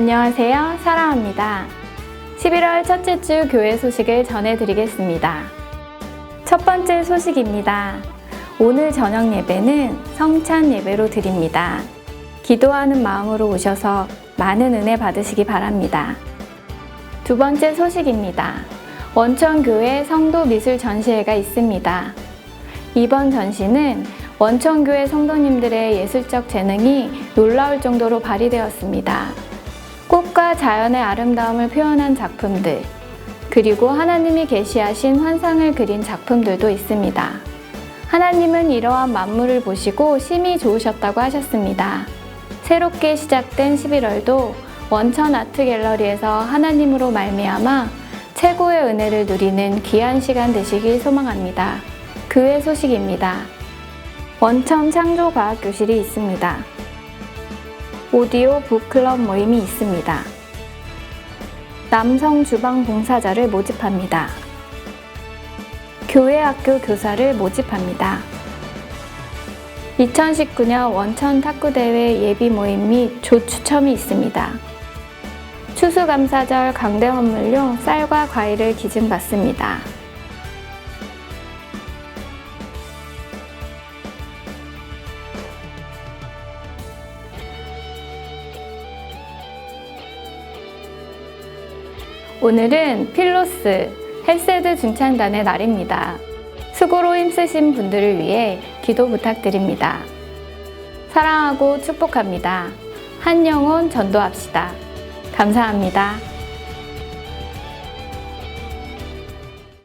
안녕하세요. 사랑합니다. 11월 첫째 주 교회 소식을 전해드리겠습니다. 첫 번째 소식입니다. 오늘 저녁 예배는 성찬 예배로 드립니다. 기도하는 마음으로 오셔서 많은 은혜 받으시기 바랍니다. 두 번째 소식입니다. 원천교회 성도 미술 전시회가 있습니다. 이번 전시는 원천교회 성도님들의 예술적 재능이 놀라울 정도로 발휘되었습니다. 꽃과 자연의 아름다움을 표현한 작품들, 그리고 하나님이 계시하신 환상을 그린 작품들도 있습니다. 하나님은 이러한 만물을 보시고 심히 좋으셨다고 하셨습니다. 새롭게 시작된 11월도 원천 아트 갤러리에서 하나님으로 말미암아 최고의 은혜를 누리는 귀한 시간 되시길 소망합니다. 그외 소식입니다. 원천 창조과학 교실이 있습니다. 오디오 북클럽 모임이 있습니다. 남성 주방 봉사자를 모집합니다. 교회 학교 교사를 모집합니다. 2019년 원천 탁구대회 예비 모임 및 조추첨이 있습니다. 추수감사절 강대 헌물용 쌀과 과일을 기증받습니다. 오늘은 필로스 헬세드 중창단의 날입니다. 수고로 힘쓰신 분들을 위해 기도 부탁드립니다. 사랑하고 축복합니다. 한 영혼 전도합시다. 감사합니다.